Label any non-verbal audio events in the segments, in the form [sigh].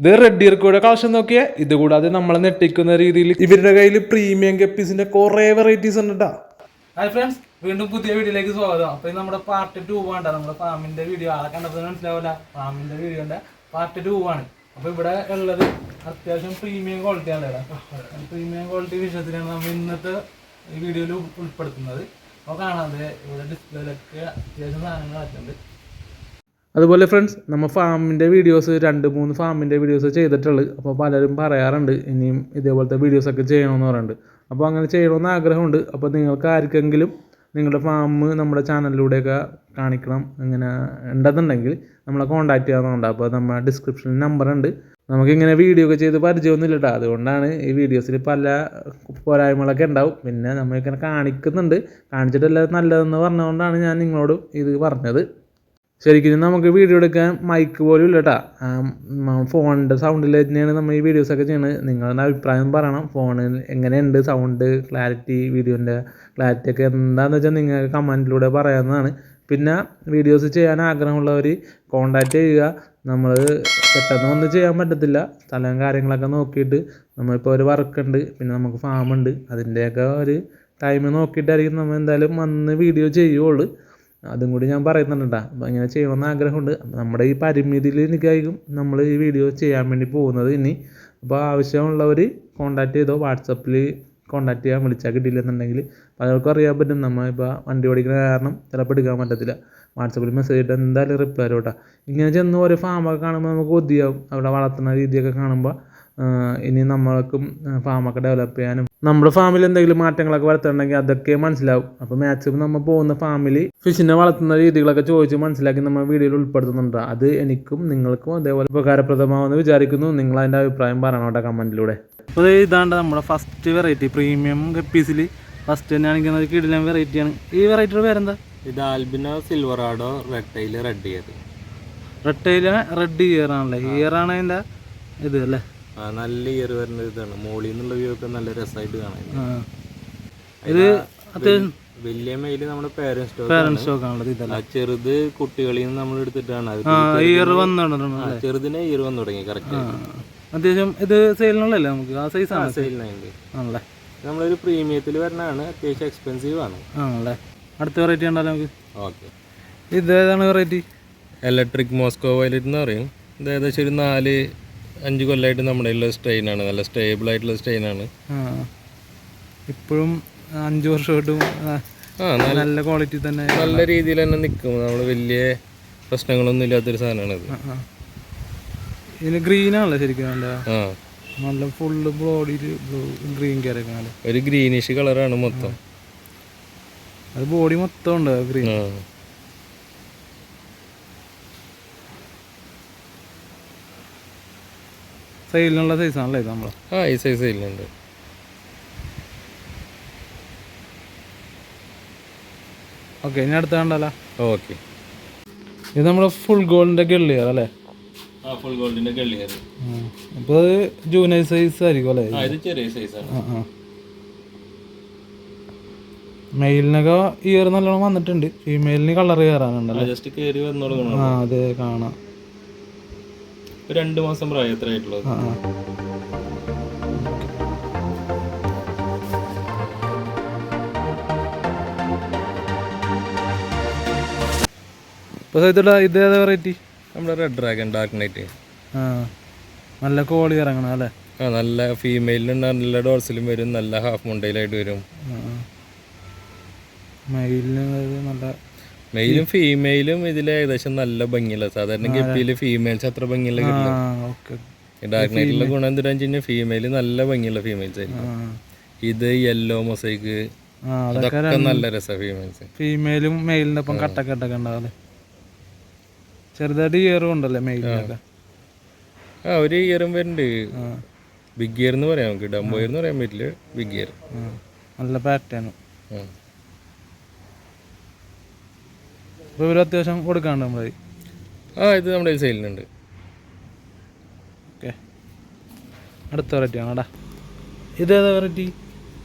ഇത് red ഇയർക്കോയുടെ collection നോക്കിയേ. ഇത് കൂടാതെ നമ്മളെ നെട്ടിക്കുന്ന രീതിയിൽ ഇവരുടെ കയ്യിൽ പ്രീമിയം കപ്പീസിന്റെ കുറെ വെറൈറ്റീസ് ഉണ്ട് ഹായ് ഫ്രണ്ട്സ് വീണ്ടും പുതിയ വീഡിയോയിലേക്ക് സ്വാഗതം. അപ്പൊ ഇത് നമ്മുടെ പാർട്ട് ടു ആണ് നമ്മുടെ ഫാമിന്റെ വീഡിയോ ആളെ കണ്ടപ്പോൾ മനസ്സിലാവില്ല ഫാമിന്റെ വീഡിയോന്റെ പാർട്ട് ടു ആണ്. അപ്പൊ ഇവിടെ ഉള്ളത് അത്യാവശ്യം പ്രീമിയം ക്വാളിറ്റി ആണ് പ്രീമിയം ക്വാളിറ്റി വിഷയത്തിലാണ് നമ്മൾ ഇന്നത്തെ ഈ വീഡിയോയിൽ ഉൾപ്പെടുത്തുന്നത്. അപ്പോൾ കാണാതെ ഇവിടെ ഡിസ്പ്ലേയിലൊക്കെ അത്യാവശ്യം സാധനങ്ങൾ ആയിട്ടുണ്ട് അതുപോലെ ഫ്രണ്ട്സ് നമ്മൾ ഫാമിന്റെ വീഡിയോസ് രണ്ട് മൂന്ന് ഫാമിന്റെ വീഡിയോസ് ചെയ്തിട്ടുള്ളൂ അപ്പോൾ പലരും പറയാറുണ്ട് ഇനിയും ഇതേപോലത്തെ വീഡിയോസൊക്കെ ചെയ്യണമെന്ന് പറയുന്നുണ്ട് അപ്പോൾ അങ്ങനെ ചെയ്യണമെന്ന് ആഗ്രഹമുണ്ട്. അപ്പോൾ നിങ്ങൾക്ക് ആർക്കെങ്കിലും നിങ്ങളുടെ ഫാം നമ്മുടെ ചാനലിലൂടെയൊക്കെ കാണിക്കണം അങ്ങനെ ഉണ്ടെന്നുണ്ടെങ്കിൽ നമ്മളെ കോൺടാക്ട് ചെയ്യാവുന്നതുകൊണ്ട് അപ്പോൾ നമ്മുടെ ഡിസ്ക്രിപ്ഷനിൽ നമ്പർ ഉണ്ട്. നമുക്കിങ്ങനെ വീഡിയോ ഒക്കെ ചെയ്ത് പരിചയമൊന്നുമില്ല കേട്ടോ അതുകൊണ്ടാണ് ഈ വീഡിയോസിൽ പല പോരായ്മകളൊക്കെ ഉണ്ടാവും. പിന്നെ നമ്മൾ നമ്മളിങ്ങനെ കാണിക്കുന്നുണ്ട്. കാണിച്ചിട്ടല്ല നല്ലതെന്ന് പറഞ്ഞതുകൊണ്ടാണ് ഞാൻ നിങ്ങളോട് ഇത് പറഞ്ഞത്. ശരിക്കും നമുക്ക് വീഡിയോ എടുക്കാൻ മൈക്ക് പോലും ഇല്ല കേട്ടാ ഫോണിന്റെ സൗണ്ടിൽ തന്നെയാണ് നമ്മൾ ഈ വീഡിയോസൊക്കെ ചെയ്യുന്നത് നിങ്ങളുടെ അഭിപ്രായം പറയണം? ഫോണിൽ എങ്ങനെയുണ്ട് സൗണ്ട് ക്ലാരിറ്റി വീഡിയോന്റെ ക്ലാരിറ്റി ഒക്കെ എന്താണെന്ന് വെച്ചാൽ നിങ്ങൾക്ക് കമന്റിലൂടെ പറയാവുന്നതാണ്. പിന്നെ വീഡിയോസ് ചെയ്യാൻ ആഗ്രഹമുള്ളവർ കോണ്ടാക്റ്റ് ചെയ്യുക. നമ്മൾ പെട്ടെന്ന് ഒന്നും ചെയ്യാൻ പറ്റത്തില്ല. സ്ഥലം കാര്യങ്ങളൊക്കെ നോക്കിയിട്ട് നമ്മളിപ്പോൾ ഒരു വർക്കുണ്ട് പിന്നെ നമുക്ക് ഫാമുണ്ട് അതിന്റെയൊക്കെ ഒരു ടൈം നോക്കിയിട്ടായിരിക്കും നമ്മൾ എന്തായാലും വന്ന് വീഡിയോ ചെയ്യുള്ളൂ. അതും കൂടി ഞാൻ പറയുന്നുണ്ട് അപ്പം അപ്പോൾ ഇങ്ങനെ ചെയ്യണമെന്ന് ആഗ്രഹമുണ്ട്. നമ്മുടെ ഈ പരിമിതിയിൽ എനിക്കായിരിക്കും നമ്മൾ ഈ വീഡിയോ ചെയ്യാൻ വേണ്ടി പോകുന്നത് ഇനി. അപ്പോൾ ആവശ്യമുള്ളവർ കോൺടാക്ട് ചെയ്തോ വാട്സപ്പിൽ കോൺടാക്ട് ചെയ്യാൻ വിളിച്ചാൽ കിട്ടിയില്ലെന്നുണ്ടെങ്കിൽ പലർക്കും അറിയാൻ പറ്റും. നമ്മൾ ഇപ്പോൾ വണ്ടി ഓടിക്കുന്ന കാരണം ചിലപ്പോൾ എടുക്കാൻ പറ്റത്തില്ല. വാട്സപ്പിൽ മെസ്സേജ് ഇട്ട് എന്തായാലും റിപ്ലൈ കേട്ടോ ഇങ്ങനെ ചെന്ന് ഓരോ ഫാമൊക്കെ കാണുമ്പോൾ നമുക്ക് കൊതിയാവും. അവിടെ വളർത്തുന്ന രീതിയൊക്കെ കാണുമ്പോൾ ഇനി നമ്മൾക്കും ഫാമൊക്കെ ഡെവലപ്പ് ചെയ്യാനും നമ്മുടെ ഫാമിൽ എന്തെങ്കിലും മാറ്റങ്ങളൊക്കെ വരുത്തുന്നുണ്ടെങ്കിൽ അതൊക്കെ മനസ്സിലാവും. അപ്പോൾ മാക്സിമം നമ്മൾ പോകുന്ന ഫാമിൽ ഫിഷിനെ വളർത്തുന്ന രീതികളൊക്കെ ചോദിച്ച് മനസ്സിലാക്കി നമ്മൾ വീഡിയോയിൽ ഉൾപ്പെടുത്തുന്നുണ്ട്. അത് എനിക്കും നിങ്ങൾക്കും അതേപോലെ ഉപകാരപ്രദമാവുമെന്ന് വിചാരിക്കുന്നു. നിങ്ങൾ അതിന്റെ അഭിപ്രായം പറയണം കേട്ടോ കമന്റിലൂടെ അപ്പോൾ ഇതാണ്ട് നമ്മുടെ ഫസ്റ്റ് വെറൈറ്റി പ്രീമിയം ഗപ്പീസിൽ ഫസ്റ്റ് തന്നെ ആണെങ്കിൽ കിടിലൻ വെറൈറ്റിയാണ് ഈ വെറൈറ്റിയുടെ പേരെന്താ? ഇത് albino Silverado red tail red ear red tail red ear ആണല്ലേ? ഇയർ ആണ് അതിന്റെ ഇത് അല്ലേ? നല്ല ഇയർ വരുന്ന ഇതാണ്. മോളിൽ നിന്നുള്ള വ്യൂ ഒക്കെ നല്ല രസമായിട്ട് കാണാൻ ഇത് അത്യാവശ്യം വലിയ മെയിൽ നമ്മുടെ പേരന്റ് സ്റ്റോക്ക് ആ ചെറുത് കുട്ടികളിൽ നിന്ന് നമ്മൾ എടുത്തിട്ടാണ് ആ ഇയർ വന്നാണ് ചെറുതിനെ ഇയർ വന്നു തുടങ്ങി കറക്റ്റ് അത്യാവശ്യം ഇത് സെയിലിനുള്ളല്ലേ നമുക്ക്? ആ സൈസ് ആണ്. സെയിലിനുണ്ട് ആണല്ലേ. നമ്മളൊരു പ്രീമിയത്തിൽ വരണതാണ് അത്യാവശ്യം എക്സ്പെൻസീവ് ആണ്. ആണല്ലേ. അടുത്ത വെറൈറ്റി ഉണ്ടല്ലോ നമുക്ക്? ഓക്കെ. ഇത് ഏതാണ് വെറൈറ്റി ഇലക്ട്രിക് മോസ്കോ വയലറ്റ് എന്ന് പറയും. ഇത് ഏകദേശം ഒരു നാല് അഞ്ച് കൊല്ലമായിട്ട് നമ്മുടെ ഉള്ള സ്ട്രെയിനാണ് നല്ല സ്റ്റേബിൾ ആയിട്ടുള്ള സ്ട്രെയിനാണ് ആണ്. ഇപ്പോഴും അഞ്ചു വർഷമായിട്ടും നല്ല ക്വാളിറ്റി തന്നെ നല്ല രീതിയിൽ തന്നെ നിൽക്കും. നമ്മൾ വലിയ പ്രശ്നങ്ങളൊന്നും ഇല്ലാത്തൊരു സാധനമാണിത്. ഇതിന് ഗ്രീൻ ആണല്ലേ ശരിക്കും നല്ല. ഫുള്ള് ബോഡിയിൽ ഗ്രീൻ ഒരു ഗ്രീനിഷ് കളറാണ് മൊത്തം. അത് ബോഡി മൊത്തം ഉണ്ട് ഗ്രീൻ ആ സൈസാണല്ലേ ഇത് നമ്മൾ ആ ഈ സൈസ് ഇല്ലുണ്ട്. ഓക്കെ ഇനി അടുത്ത കണ്ടല്ലോ. ഓക്കെ ഇത് നമ്മുടെ ഫുൾ ഗോൾഡിന്റെ ഗള്ളിയർ അല്ലേ? ആ ഫുൾ അപ്പോൾ അത് സൈസ് ആയിരിക്കും അല്ലേ? ഇത് ചെറിയ സൈസാണ് ആ ആ. മെയിലിനൊക്കെ ഇയർ നല്ലോണം വന്നിട്ടുണ്ട്. ഫീമെയിലിന് കളർ കയറാനുണ്ടല്ലോ ജസ്റ്റ് കയറി വന്നോളൂ. ആ അതെ കാണാം. രണ്ട് മാസം പ്രായം എത്ര ആയിട്ടുള്ളത് ആ ആ. ഇപ്പോൾ സൈത്തോട്ടാ ഇത് ഏതാ വെറൈറ്റി നമ്മുടെ റെഡ് ഡ്രാഗൺ ഡാർക്ക് നൈറ്റ് ആ നല്ല കോളി ഇറങ്ങണം അല്ലേ? ആ നല്ല ഫീമെയിലുണ്ട് നല്ല ഡോർസിലും വരും നല്ല ഹാഫ് മുണ്ടയിലായിട്ട് വരും. മയിലിന് നല്ല മെയിലും ഫീമെയിലും ഇതിൽ ഏകദേശം നല്ല ഭംഗിയുള്ള സാധാരണ ഗപ്പിയിൽ ഫീമെയിൽസ് അത്ര കിട്ടില്ല. ഓക്കെ ഡാർക്ക് നൈറ്റിലെ ഗുണം എന്താ വെച്ചാൽ ഫീമെയിൽ നല്ല ഭംഗിയുള്ള ഫീമെയിൽസ് ആയിരിക്കും. ഇത് യെല്ലോ മൊസൈക്ക് അതൊക്കെ നല്ല രസമാണ് ഫീമെയിൽസ് ഫീമെയിലും മെയിലിന്റെ ഒപ്പം കട്ടക്കെട്ടൊക്കെ ഉണ്ടാവല്ലേ ചെറുതായിട്ട് ഇയറും ഉണ്ടല്ലേ മെയിലിനൊക്കെ ആ. ഒരു ഇയറും വരുന്നുണ്ട് ബിഗ് ഇയർ എന്ന് പറയാം നമുക്ക്. ഡംബോ ഇയർ എന്ന് പറയാൻ പറ്റില്ല. ബിഗ് ഇയർ നല്ല പാറ്റേൺ അപ്പോൾ ഇവർ അത്യാവശ്യം കൊടുക്കാണ്ട് നമ്മൾ ആ ഇത് നമ്മുടെ സെയിലിനുണ്ട്. ഓക്കെ. അടുത്ത വെറൈറ്റി ആണോടാ ഏതാ വെറൈറ്റി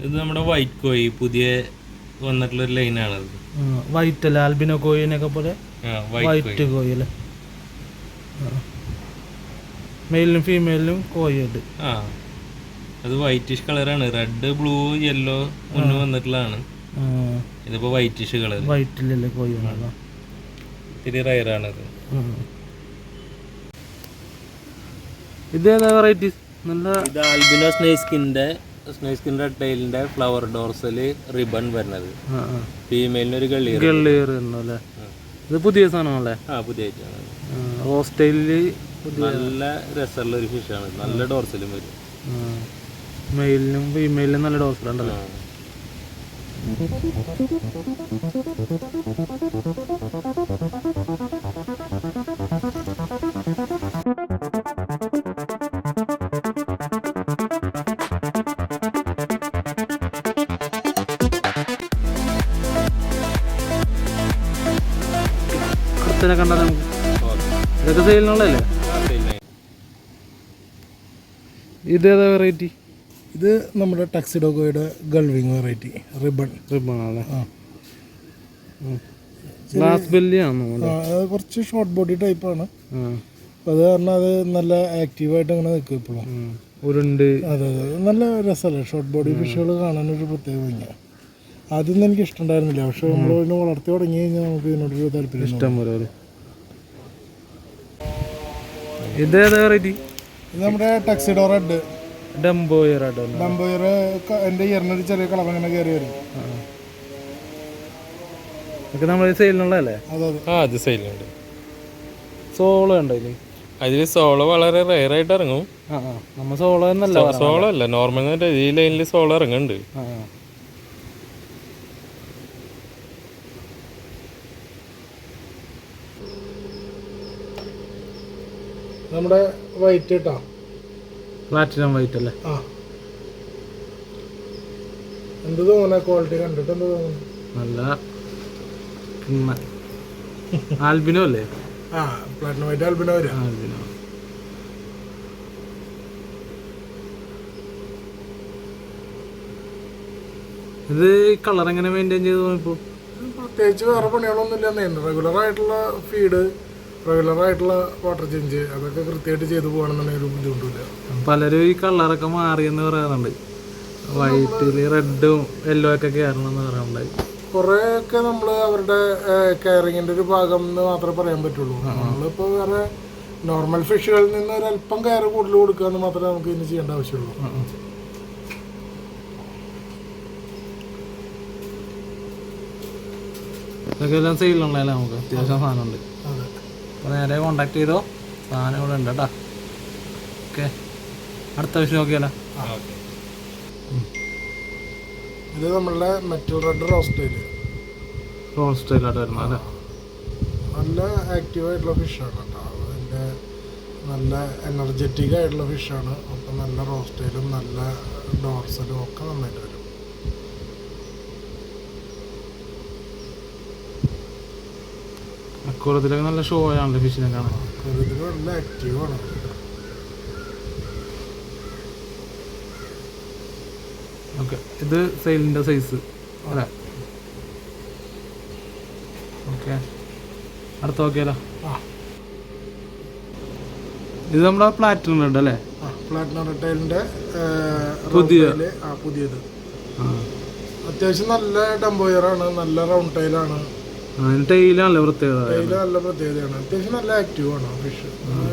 ഇത് നമ്മുടെ വൈറ്റ് കോയി പുതിയ വന്നിട്ടുള്ള ഒരു ഇത് വൈറ്റ് അല്ലേ? ആൽബിനോ കോയിനൊക്കെ പോലെ? വൈറ്റ് കോയി അല്ലേ? മെയിലിനും ഫീമെയിലിനും കോഴിയുണ്ട് ആ അത് വൈറ്റിഷ് കളറാണ് റെഡ് ബ്ലൂ യെല്ലോ മുന്നേ വന്നിട്ടുള്ളതാണ്. ഇതിപ്പോ വൈറ്റിഷ് കളർ വൈറ്റിലല്ലേ കോയി ഇത്തിരി റയറാണത് ഇത് ഏതാ വെറൈറ്റീസ് നല്ല ഇത് ആൽബിനോ സ്നേസ്കിന്റെ സ്നേസ്കിന്റെ ടൈലിന്റെ ഫ്ലവർ ഡോർസൽ റിബൺ വരുന്നത്. ഫീമെയിലിന് ഒരു ഗള്ളി ഗള്ളിയർ അല്ലേ? ഇത് പുതിയ സാധനമല്ലേ ആ പുതിയ ഹോസ്റ്റലിൽ നല്ല രസമുള്ള ഒരു ഫിഷാണ് നല്ല ഡോർസലും വരും. മെയിലിനും ഫീമെയിലിനും നല്ല ഡോർസൽ ഉണ്ടല്ലോ? ആ. അടുത്തന്നെ ഇതൊക്കെ സെയിലിനുള്ളതല്ലേ ഇത് ഏതാ വെറൈറ്റി ഇത് നമ്മുടെ ടക്സിഡോഗോയുടെ ഗൾവിങ് വെറൈറ്റി റിബൺ ഗ്ലാസ് ബെല്ലിയാണോ അത്? കുറച്ച് ഷോർട്ട് ബോഡി ടൈപ്പാണ് അത് കാരണം അത് നല്ല ആക്റ്റീവായിട്ട് അങ്ങനെ നിൽക്കും ഇപ്പോഴും. ഉരുണ്ട്. അതെ അതെ. നല്ല രസമല്ലേ ഷോർട്ട് ബോഡി ഫിഷുകൾ കാണാൻ ഒരു പ്രത്യേക ഭംഗിയാണ് ആദ്യം എനിക്ക് ഇഷ്ടമുണ്ടായിരുന്നില്ല പക്ഷെ നമ്മൾ ഇതിനെ വളർത്തി തുടങ്ങി കഴിഞ്ഞാൽ നമുക്ക് ഇതിനോടൊരു താല്പര്യം. ഇഷ്ടം പോലെ ഇത് ഏതാ വെറൈറ്റി ഇത് നമ്മുടെ ടക്സിഡോ റെഡ് ഡംബോയർ ആട്ടോ നമ്പർ എന്റെ ഇയറിനൊരു ചെറിയ കളർ അങ്ങനെ കയറി വരും. ഇതൊക്കെ നമ്മൾ സെയിലിനുള്ളതല്ലേ അതെ അതെ. ആ അത് സെയിലുണ്ട് സോളോ ഉണ്ടോ ഇതിൽ അതിൽ സോളോ വളരെ റെയർ ആയിട്ട് ഇറങ്ങും. ആ ആ. നമ്മ സോളോ എന്നല്ല സോളോ അല്ല നോർമൽ ഈ ലൈനിൽ സോളോ ഇറങ്ങുന്നുണ്ട്. നമ്മുടെ വൈറ്റ് കേട്ടോ പ്ലാറ്റിനം വൈറ്റ് അല്ലേ? ആ. എന്ത് തോന്നുന്ന? ക്വാളിറ്റി കണ്ടിട്ട് എന്ത് തോന്നുന്നു? നല്ല. ആൽബിനോ അല്ലേ? ആ പ്ലാറ്റിനം വൈറ്റ് ആൽബിനോ വരും ആൽബിനോ. ഇത് കളർ എങ്ങനെ മെയിന്റെയിൻ ചെയ്തു ഇപ്പോൾ പ്രത്യേകിച്ച് വേറെ പണികളൊന്നും ഇല്ലെന്നേ റെഗുലർ ആയിട്ടുള്ള ഫീഡ് റെഗുലർ ആയിട്ടുള്ള വാട്ടർ ചേഞ്ച് അതൊക്കെ കൃത്യമായിട്ട് ചെയ്തു പോകണമെന്നുണ്ടെങ്കിൽ ഒരു ബുദ്ധിമുട്ടില്ല പലരും ഈ കളറൊക്കെ മാറിയെന്ന് പറയാറുണ്ട്. വൈറ്റിൽ റെഡും യെല്ലോ ഒക്കെ കയറണം എന്ന് പറയാറുണ്ടായി കുറേയൊക്കെ നമ്മൾ അവരുടെ കെയറിങ്ങിന്റെ ഒരു ഭാഗം എന്ന് മാത്രമേ പറയാൻ പറ്റുള്ളൂ. നമ്മളിപ്പോൾ വേറെ നോർമൽ ഫിഷുകളിൽ നിന്ന് ഒരു അല്പം കെയർ കൂടുതൽ കൊടുക്കുക എന്ന് മാത്രമേ നമുക്ക് ഇനി ചെയ്യേണ്ട ആവശ്യമുള്ളൂ. ഇതൊക്കെ എല്ലാം സെയിലുള്ളതല്ലേ നമുക്ക്. അത്യാവശ്യം സാധനമുണ്ട്. അതെ. അപ്പോൾ നേരെ കോണ്ടാക്ട് ചെയ്തോ? സാധനം ഇവിടെ ഉണ്ട് കേട്ടോ. ഓക്കെ അടുത്ത വിഷയം നോക്കിയാലോ? ഇത് നമ്മളുടെ മെറ്റൽ റെഡ് റോസ്റ്റൈൽ റോസ്റ്റൈലായിട്ട് വരുന്ന വരുന്നത് അല്ലേ? നല്ല ആക്റ്റീവ് ആയിട്ടുള്ള ഫിഷാണ് കേട്ടോ. അതിന്റെ നല്ല എനർജറ്റിക് ആയിട്ടുള്ള ഫിഷാണ് അപ്പം നല്ല റോസ്റ്റൈലും നല്ല ഡോർസലും ഒക്കെ നന്നായിട്ട് വരും. അക്കൂറത്തിലൊക്കെ നല്ല ഷോ ആണല്ലോ ഫിഷിനെ കാണാൻ. ഇതിൽ നല്ല ആക്റ്റീവാണ് ഓക്കെ ഇത് സെയിലിന്റെ സൈസ് അല്ലേ? ഓക്കെ. അടുത്ത നോക്കിയാലോ? ഇത് നമ്മുടെ പ്ലാറ്റിനം റെഡ് അല്ലേ പ്ലാറ്റിനം റെട്ടൈലിന്റെ പുതിയ. പുതിയത്. അത്യാവശ്യം നല്ല ഡംബോയറാണ് നല്ല റൗണ്ട് ടൈലാണ്. ടൈലാണല്ലേ പ്രത്യേകത ടൈൽ നല്ല പ്രത്യേകതയാണ്. അത്യാവശ്യം നല്ല ആണ് ഫിഷ്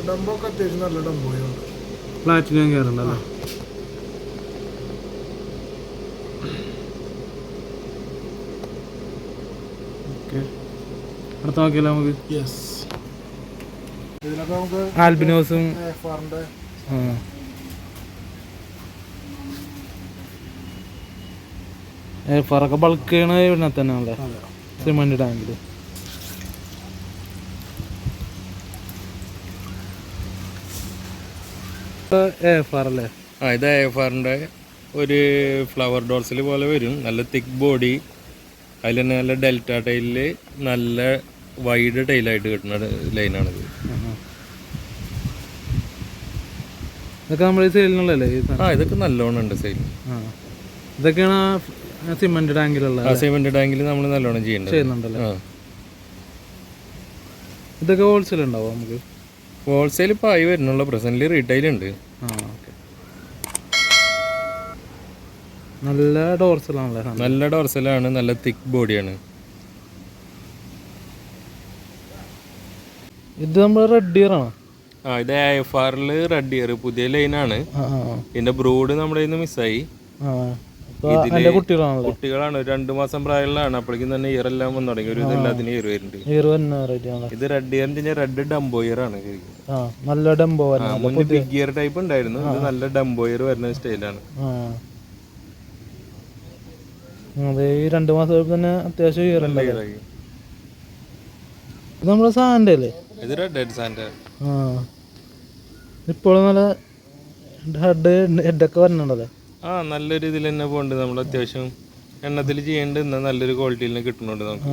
ഡംബോ ഒക്കെ അത്യാവശ്യം നല്ല ഡംബോയുണ്ട് പ്ലാറ്റിനം കയറുണ്ടല്ലോ? അടുത്ത നോക്കിയല്ലോ നമുക്ക്? യെസ് ഇതിനൊക്കെ നമുക്ക് ആൽബിനോസും. എഫാറിന്റെ എയർഫാറൊക്കെ ബൾക്ക് ചെയ്യണ ഇവിടെ തന്നെ അല്ലേ സിമന്റ് ടാങ്കിൽ ഇത് അല്ലേ ആ ഇത് എഫാറിന്റെ ഒരു ഫ്ലവർ ഡോർസിൽ പോലെ വരും. നല്ല തിക്ക് ബോഡി അതിൽ തന്നെ നല്ല ഡെൽറ്റ ടൈലിൽ നല്ല വൈഡ് ടൈലായിട്ട് കിട്ടുന്ന ലൈനാണിത് ഇതൊക്കെ നമ്മൾ ഈ സെയിലിനുള്ളല്ലേ ആ ഇതൊക്കെ നല്ലോണം ഉണ്ട് സെയിൽ ആ. ഇതൊക്കെയാണ് സിമന്റ് ടാങ്കിലുള്ള സിമെന്റ് ടാങ്കിൽ നമ്മൾ നല്ലോണം ചെയ്യുന്നുണ്ട് ചെയ്യുന്നുണ്ടല്ലേ? ഇതൊക്കെ ഹോൾസെയിൽ ഉണ്ടാവും നമുക്ക്? ഹോൾസെയിൽ ഇപ്പോൾ ആയി വരുന്നുള്ള. പ്രസന്റിൽ റീറ്റെയിൽ ഉണ്ട്. നല്ല ഡോർസലാണല്ലേ നല്ല ഡോർസലാണ് നല്ല തിക്ക് ബോഡിയാണ് ഇത് നമ്മൾ റെഡ് ഇയർ ആണോ? ആ ഇത് എഫ് ആറിൽ റെഡ് ഇയർ പുതിയ ലൈനാണ് ഇതിന്റെ ബ്രൂഡ് നമ്മുടെ കയ്യിൽ നിന്ന് മിസ്സായി കുട്ടികളാണല്ലേ. കുട്ടികളാണ്. രണ്ടു മാസം പ്രായമുള്ളതാണ്. അപ്പോഴേക്കും തന്നെ ഇയർ എല്ലാം വന്നു തുടങ്ങി. ഒരു ഇതെല്ലാത്തിനും ഇയർ വരുന്നുണ്ട്. ഇയർ ഇത് റെഡ് ഇയറിന്റെ റെഡ് ഡംബോയർ ആണ് നല്ല ഡംബോ മുന്നേ ബിഗ് ഇയർ ടൈപ്പ് ഉണ്ടായിരുന്നു. ഇത് നല്ല ഡംബോയർ വരുന്ന സ്റ്റൈലാണ് അതെ ഈ രണ്ട് മാസം തന്നെ അത്യാവശ്യം ഇയർ ഉണ്ടായി ഇത് നമ്മുടെ സാൻഡ് അല്ലേ? ഇത് റെഡ് സാൻഡ്. ആ. ഇപ്പോഴും നല്ല ഹെഡ് ഹെഡൊക്കെ വരുന്നുണ്ടല്ലേ ആ നല്ലൊരു ഇതിൽ തന്നെ പോകുന്നുണ്ട് നമ്മൾ അത്യാവശ്യം എണ്ണത്തിൽ ചെയ്യേണ്ട എന്നാൽ നല്ലൊരു ക്വാളിറ്റിയിൽ തന്നെ കിട്ടുന്നുണ്ട് നമുക്ക്.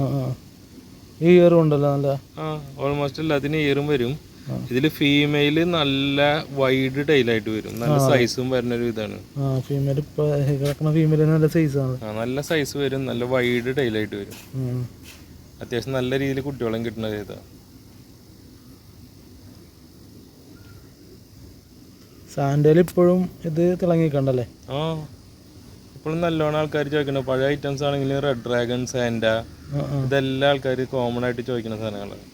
ഈ ഇയറും ഉണ്ടല്ലോ നല്ല? ആ ഓൾമോസ്റ്റ് എല്ലാത്തിനും ഇയറും വരും. ഇതിൽ ഫീമെയിൽ നല്ല വൈഡ് ടൈലായിട്ട് വരും. നല്ല സൈസും വരുന്ന ഒരു ഇതാണ്. ഫീമെയിൽ ഫീമെയിൽ നല്ല സൈസാണ് നല്ല സൈസ് വരും. നല്ല വൈഡ് ടൈലായിട്ട് വരും. അത്യാവശ്യം നല്ല രീതിയിൽ കുട്ടികളും കിട്ടുന്നത് ഇതാ സാൻഡേൽ ഇപ്പോഴും ഇത് തിളങ്ങിക്കണ്ടല്ലേ? ആ ഇപ്പോഴും നല്ലോണം ആൾക്കാർ ചോദിക്കുന്നത് പഴയ ഐറ്റംസ് ആണെങ്കിൽ റെഡ് ഡ്രാഗൺ സാൻഡ ഇതെല്ലാം ആൾക്കാർ കോമൺ ആയിട്ട് ചോദിക്കുന്ന സാധനങ്ങളാണ്.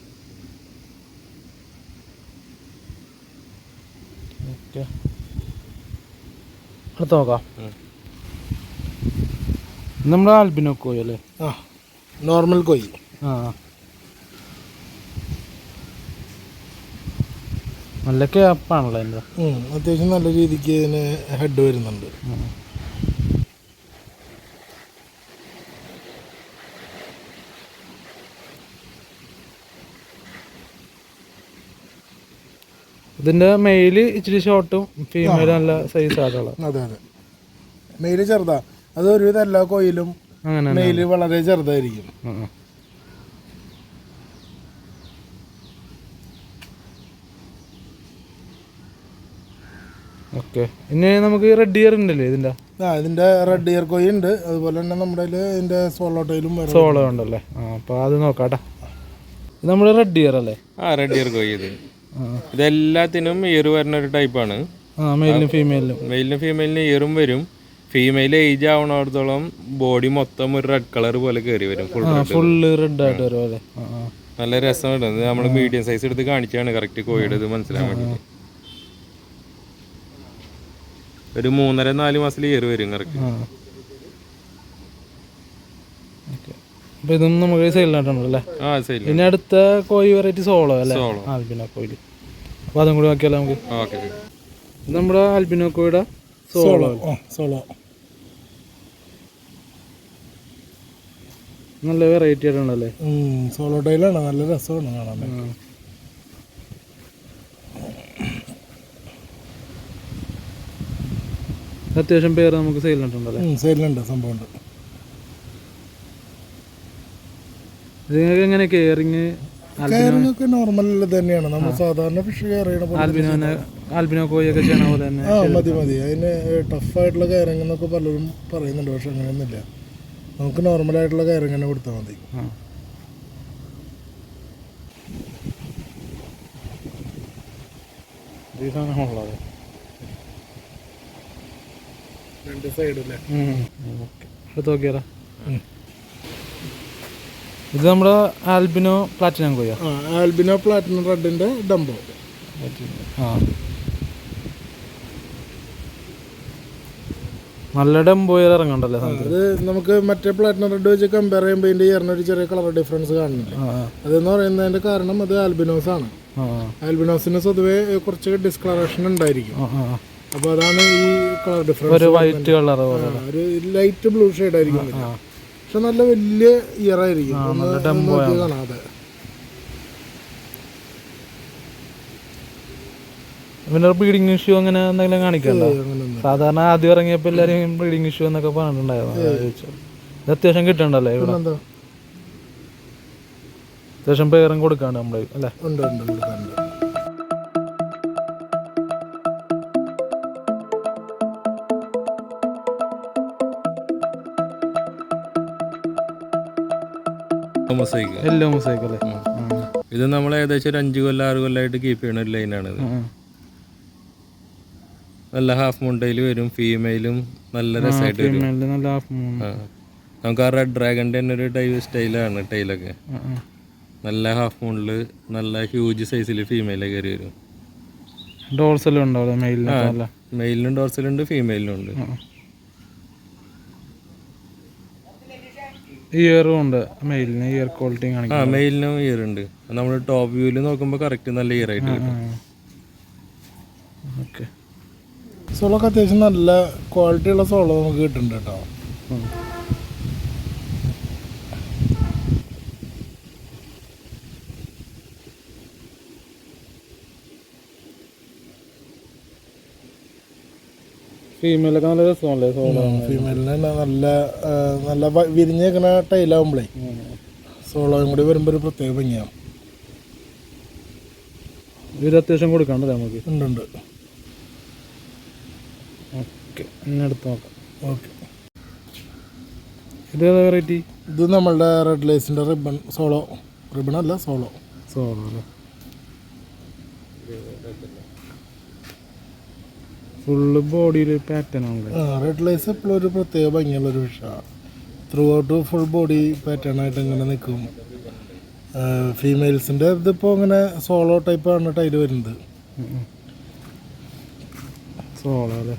ഓക്കെ. അടുത്ത് നോക്കാം. നമ്മുടെ ആൽബിനോ കോയി അല്ലേ? ആ നോർമൽ കോയി ആ. നല്ല ക്യാപ്പാണല്ലോ അതിന്റെ. അത്യാവശ്യം നല്ല രീതിക്ക് ഇതിന് ഹെഡ് വരുന്നുണ്ട്. ഇതിന്റെ മെയിൽ ഇച്ചിരി ഷോർട്ടും ഫീമെയിൽ നല്ല സൈസ് ആയിട്ടുള്ള. അതെ അതെ. മെയിൽ ചെറുതാ. അത് ഒരുവിധം എല്ലാ കോയിലും മെയിൽ വളരെ ചെറുതായിരിക്കും. ഓക്കെ. ഇനി നമുക്ക് റെഡ് ഇയർ ഉണ്ടല്ലേ ഇതിന്റെ ആ ഇതിന്റെ റെഡ് ഇയർ കോയി ഉണ്ട്. അതുപോലെ തന്നെ നമ്മുടെ ഇതിന്റെ സോളോ ടൈലും വരും സോളോ ഉണ്ടല്ലേ? ആ അപ്പോൾ അത് നോക്കാട്ടാ. ഇത് നമ്മൾ റെഡ് ഇയർ അല്ലേ? ആ റെഡ് ഇയർ കോയി ഇത്. ഇതെല്ലാത്തിനും ഇയർ വരുന്ന ഒരു ടൈപ്പാണ് ആ മെയിലിനും ഫീമെയിലിനും മെയിലിനും ഫീമെയിലിനും ഇയറും വരും. ഫീമെയിൽ ഏജ് ആവണോടത്തോളം ബോഡി മൊത്തം ഒരു റെഡ് കളർ പോലെ കയറി വരും. ഫുൾ ഫുള്ള് റെഡ് ആയിട്ട് വരും അല്ലേ? നല്ല രസമുണ്ട് ഇത് നമ്മൾ മീഡിയം സൈസ് എടുത്ത് കാണിച്ചാണ് കറക്റ്റ് കോഴിയുടെ ഇത് മനസ്സിലാൻ വേണ്ടിയിട്ട് ഒരു മൂന്നര നാല് മാസത്തിൽ ഏറി വരും കറക്റ്റ്. ഇതും നമുക്ക് സെയിലിനായിട്ടുണ്ടല്ലേ അടുത്ത കോഴി വെറൈറ്റി സോളോ അല്ലേ? ആൽബിനോ കോഴി. അപ്പൊ അതും കൂടി നോക്കിയാലോ നമുക്ക്? നമ്മുടെ ആൽബിനോ കോഴിയുടെ സോളോ ആ സോളോ. നല്ല വെറൈറ്റി ആയിട്ടുണ്ടല്ലേ സോളോ ടൈലാണ്. നല്ല രസമാണ് കാണാൻ. അത്യാവശ്യം പേര് നമുക്ക് സൈലന്റ് സെയിലുണ്ട് സംഭവം ഉണ്ട് ഇതിനൊക്കെ നിങ്ങൾക്ക് എങ്ങനെ കെയറിങ്? നോർമൽ തന്നെയാണ്. നമ്മൾ സാധാരണ ഫിഷ് കയർ ചെയ്യണ പോലെ ആൽബിനോ കോയൊക്കെ ചെയ്യണ പോലെ തന്നെ. ആ മതി മതി. അതിന് ടഫായിട്ടുള്ള കയറിങ് എന്നൊക്കെ പലരും പറയുന്നുണ്ട്. പക്ഷെ അങ്ങനെയൊന്നുമില്ല. നമുക്ക് നോർമലായിട്ടുള്ള കയറിങ് തന്നെ കൊടുത്താൽ മതി. ഈ സാധനമുള്ളത് രണ്ട് ഓക്കെ നോക്കിയാലോ? ഇത് നമ്മുടെ albino platinum koi? Albino platinum റെഡിന്റെ dumbo ആ. നല്ല ഡംബോയിൽ ഇറങ്ങണ്ടല്ലേ അത് നമുക്ക് മറ്റേ പ്ലാറ്റിനം റെഡ് വെച്ച് കമ്പയർ ചെയ്യുമ്പോൾ ഇതിന്റെ ഇയറിന് ഒരു ചെറിയ കളർ ഡിഫറൻസ് കാണുന്നുണ്ട്. അതെന്ന് പറയുന്നതിന്റെ കാരണം അത് ആൽബിനോസ് ആണ് ആൽബിനോസിന് സ്വതവേ കുറച്ച് ഡിസ്കളറേഷൻ ഉണ്ടായിരിക്കും. അപ്പോൾ അതാണ് ഈ കളർ ഡിഫറൻസ് ഒരു വൈറ്റ് കളർ ഒരു ലൈറ്റ് ബ്ലൂ ഷെയ്ഡ് ആയിരിക്കും പക്ഷെ നല്ല വലിയ ഇയർ ആയിരിക്കും. കാണാതെ പിന്നെ ബ്രീഡിങ് ഇഷ്യൂ അങ്ങനെ എന്തെങ്കിലും കാണിക്കണ്ടോ? സാധാരണ ആദ്യം ഇറങ്ങിയപ്പോൾ എല്ലാവരും ബ്രീഡിംഗ് ഇഷ്യൂ എന്നൊക്കെ പറഞ്ഞിട്ടുണ്ടായിരുന്നു. അത്യാവശ്യം കിട്ടണ്ടല്ലേ ഇവിടെ? അത്യാവശ്യം പേരും കൊടുക്കാണ്ട് നമ്മൾ അല്ലേ? ഉണ്ട് ഉണ്ട് കൊടുക്കാറുണ്ട് മൊസൈക്ക് എല്ലോ മൊസൈക്ക് അല്ലേ? ഇത് നമ്മൾ ഏകദേശം ഒരു അഞ്ച് കൊല്ലം ആറ് കൊല്ലമായിട്ട് കീപ്പ് ചെയ്യുന്ന ഒരു ലൈനാണ് ആ. നല്ല ഹാഫ് മുണ്ടയിൽ വരും ഫീമെയിലും നല്ല രസമായിട്ട് വരും. നല്ല ഹാഫ് നമുക്ക് ആ റെഡ് ഡ്രാഗണിന്റെ തന്നെ ഒരു ടൈ സ്റ്റൈലാണ് ടൈലൊക്കെ നല്ല ഹാഫ് മൂണിൽ നല്ല ഹ്യൂജ് സൈസിൽ ഫീമെയിലെ കയറി വരും. ഡോർസലും ഉണ്ടാവില്ല മെയിലിനും ഡോർസലുണ്ട് ഫീമെയിലിനും ഉണ്ട് ഇയറും ഉണ്ട്. മെയിലിന് ഇയർ ക്വാളിറ്റി ആ മെയിലിനും ഇയർ ഉണ്ട്. നമ്മൾ ടോപ്പ് വ്യൂവിൽ നോക്കുമ്പോൾ കറക്റ്റ് നല്ല ഇയർ ആയിട്ട് ഓക്കെ സോളൊക്കെ അത്യാവശ്യം നല്ല ക്വാളിറ്റി ഉള്ള സോളോ നമുക്ക് കിട്ടുന്നുണ്ട് കേട്ടോ. ഫീമെയിലൊക്കെ നല്ല രസമല്ലേ സോളോ ഫീമെയിലിന് നല്ല നല്ല വ- വിരിഞ്ഞേക്കണ ടൈലാവുമ്പോഴേ സോളോയും കൂടി വരുമ്പോൾ ഒരു പ്രത്യേക ഭംഗിയാണ് ഇത് അത്യാവശ്യം കൊടുക്കണ്ടല്ലേ നമുക്ക്? ഉണ്ട് ഉണ്ട്. ഓക്കെ ഇനി അടുത്ത് നോക്കാം. ഓക്കെ. ഇത് ഏതാ വെറൈറ്റി ഇത് നമ്മളുടെ റെഡ് ലൈസിന്റെ റിബൺ സോളോ റിബൺ അല്ല സോളോ സോളോ അല്ലേ? ഫുള്ള് ബോഡിയിൽ പാറ്റേൺ ആണല്ലേ. റെഡ് ലൈസ് എപ്പോഴും ഒരു പ്രത്യേക ഭംഗിയുള്ള ഒരു വിഷയമാണ് throughout full body pattern ആയിട്ട് ഇങ്ങനെ നിൽക്കും ഫീമെയിൽസിന്റെ ഇതിപ്പോൾ ഇങ്ങനെ സോളോ ടൈപ്പാണ് ടൈൽ വരുന്നത്. സോളോ അല്ലേ?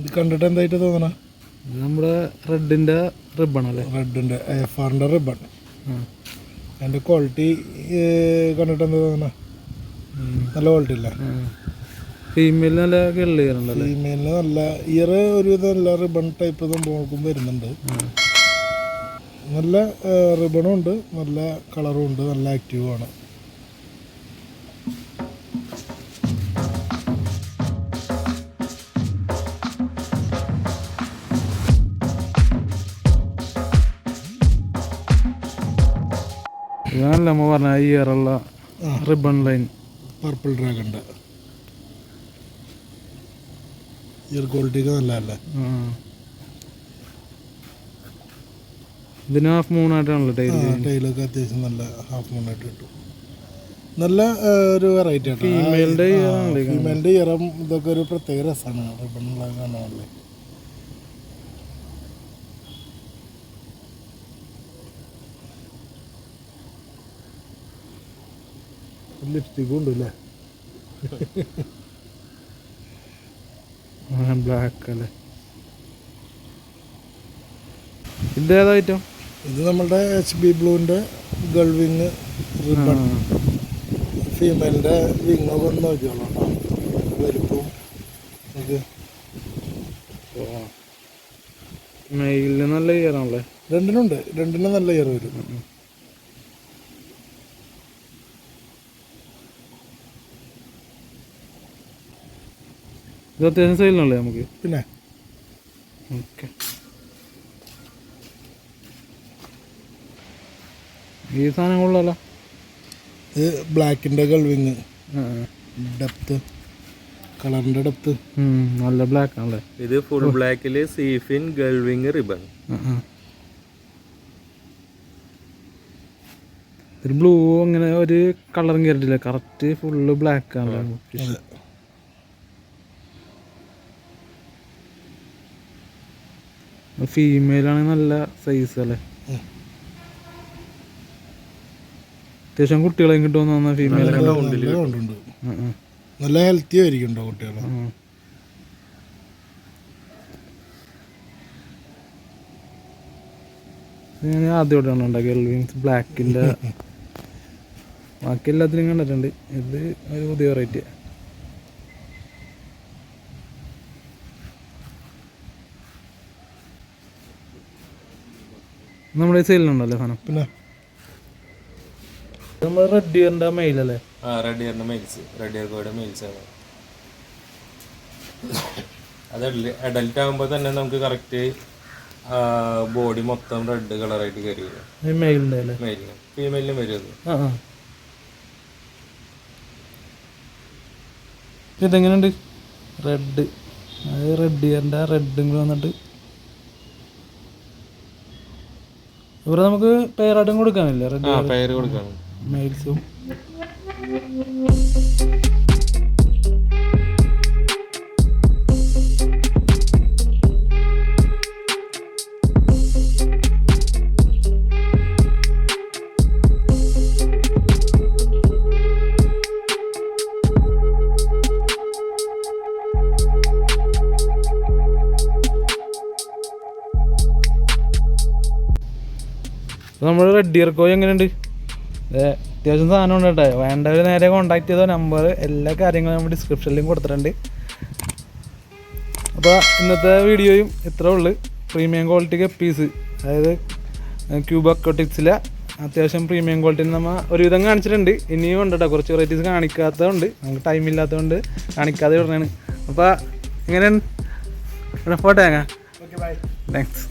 ഇത് കണ്ടിട്ട് എന്തായിട്ട് തോന്നണ? നമ്മുടെ റെഡിന്റെ റിബൺ അല്ലേ റെഡിന്റെ എഫ് ആറിന്റെ റിബൺ. അതിന്റെ അതിന്റെ ക്വാളിറ്റി കണ്ടിട്ട് എന്താ തോന്നുന്നത് നല്ല ക്വാളിറ്റി ഇല്ല? ഫീമെയിൽ നല്ല കിള്ളി ഫീമെയിലിന് നല്ല ഇയർ ഒരു നല്ല റിബൺ ടൈപ്പ് സംഭവങ്ങൾക്കും വരുന്നുണ്ട്. നല്ല റിബണും ഉണ്ട് നല്ല കളറും ഉണ്ട് നല്ല ആക്റ്റീവും ആണ്. ഇതാണല്ലോ നമ്മൾ പറഞ്ഞ ഇയറുള്ള ribbon line. Purple dragon ear ക്വാളിറ്റിയൊക്കെ നല്ലതല്ലേ? ഇതിന് ഹാഫ് മൂണായിട്ടാണല്ലോ ടൈൽ ടൈലൊക്കെ അത്യാവശ്യം നല്ല ഹാഫ് മൂണായിട്ട് കിട്ടും. നല്ല ഒരു വെറൈറ്റി ആട്ടോ ഫീമെയിലിന്റെ ഇയറും ഇതൊക്കെ ഒരു പ്രത്യേക രസമാണ്. റിബണുള്ള കാണാനല്ലേ ലിപ്സ്റ്റിക്കും ഉണ്ട് അല്ലേ ബ്ലാക്ക് അല്ലേ? ഇത് ഏതാ ഐറ്റം ഇത് നമ്മളുടെ എച്ച് ബി ബ്ലൂവിന്റെ ഗൾവിങ് റിബൺ ഫീമെയിലിന്റെ വിങ്ങൊക്കെ ഒന്ന് നോക്കിയോളാം ഇത്. മെയിലിന് നല്ല ഇയറാണല്ലേ രണ്ടിനുണ്ട്. രണ്ടിനും നല്ല ഇയർ വരും. ഇത് അത്യാവശ്യം സെയിലിനല്ലേ നമുക്ക്? പിന്നെ? ഓക്കെ. ഈ സാധനം കൊള്ളാലോ. ഇത് ബ്ലാക്കിന്റെ കൾവിങ്. ഡെപ്ത്. കളറിന്റെ ഡെപ്ത്. നല്ല ബ്ലാക്ക് ആണല്ലേ? ഇത് ഫുൾ ബ്ലാക്കിൽ സീഫിൻ ഗൾവിങ് റിബൺ. ഒരു ബ്ലൂ അങ്ങനെ ഒരു കളറും കയറിയിട്ടില്ല കറക്റ്റ് ഫുള്ള് ബ്ലാക്ക് ആണല്ലേ? ഫീമെയിൽ ആണ് നല്ല സൈസ് അല്ലേ. അത്യാവശ്യം കുട്ടികളെയും കിട്ടുമെന്ന് ഫീമെയിൽ നല്ല കൊണ്ടുണ്ട് നല്ല ഹെൽത്തി ആയിരിക്കും കുട്ടികളെ. കുട്ടികൾ ഞാൻ ആദ്യമായിട്ടാണ് ഉണ്ടാക്കിയത് വിങ്സ് ബ്ലാക്കിന്റെ [laughs] ബാക്കി എല്ലാത്തിനും കണ്ടിട്ടുണ്ട്. ഇത് ഒരു പുതിയ വെറൈറ്റി നമ്മുടെ സെയിലുണ്ടല്ലേ സാധനം. പിന്നെ? നമ്മൾ റെഡ് മെയിൽ അല്ലേ? ആ റെഡ് ഇയറിന്റെ മെയിൽസ് റെഡ് ഇയർ കോയുടെ മെയിൽസ് ആണ്. അത് അഡൽട്ട് ആകുമ്പോൾ തന്നെ നമുക്ക് കറക്റ്റ് ബോഡി മൊത്തം റെഡ് കളറായിട്ട് കയറി വരും. മെയിലിന്റെ മെയിലിന് ഫീമെയിലിനും വരും ഇതെങ്ങനെയുണ്ട്? റെഡ് അത് റെഡ് ഇയറിന്റെ റെഡും കൂടെ വന്നിട്ട് ഇവിടെ നമുക്ക് പേരാട്ടം കൊടുക്കാനല്ലേ? പേര് കൊടുക്കണം മെയിൽസും നമ്മൾ റെഡ് ഇയർ കോഴി എങ്ങനെയുണ്ട്? അത്യാവശ്യം സാധനം ഉണ്ട് കേട്ടോ. വേണ്ടവർ നേരെ കോൺടാക്ട് ചെയ്ത നമ്പർ എല്ലാ കാര്യങ്ങളും നമ്മൾ ഡിസ്ക്രിപ്ഷനിലും കൊടുത്തിട്ടുണ്ട്. അപ്പോൾ ഇന്നത്തെ വീഡിയോയും ഇത്രേ ഉള്ളു. പ്രീമിയം ക്വാളിറ്റി കപ്പീസ് അതായത് ക്യൂബ അക്കോട്ടിക്സിലെ അത്യാവശ്യം പ്രീമിയം ക്വാളിറ്റി നമ്മൾ ഒരുവിധം കാണിച്ചിട്ടുണ്ട്. ഇനിയും ഉണ്ട് കേട്ടോ. കുറച്ച് വെറൈറ്റീസ് കാണിക്കാത്തതുകൊണ്ട് നമുക്ക് ടൈം ഇല്ലാത്തതുകൊണ്ട് കാണിക്കാതെ വിടണേണ്. അപ്പോൾ ഇങ്ങനെ പോട്ടെ താങ്ക്സ്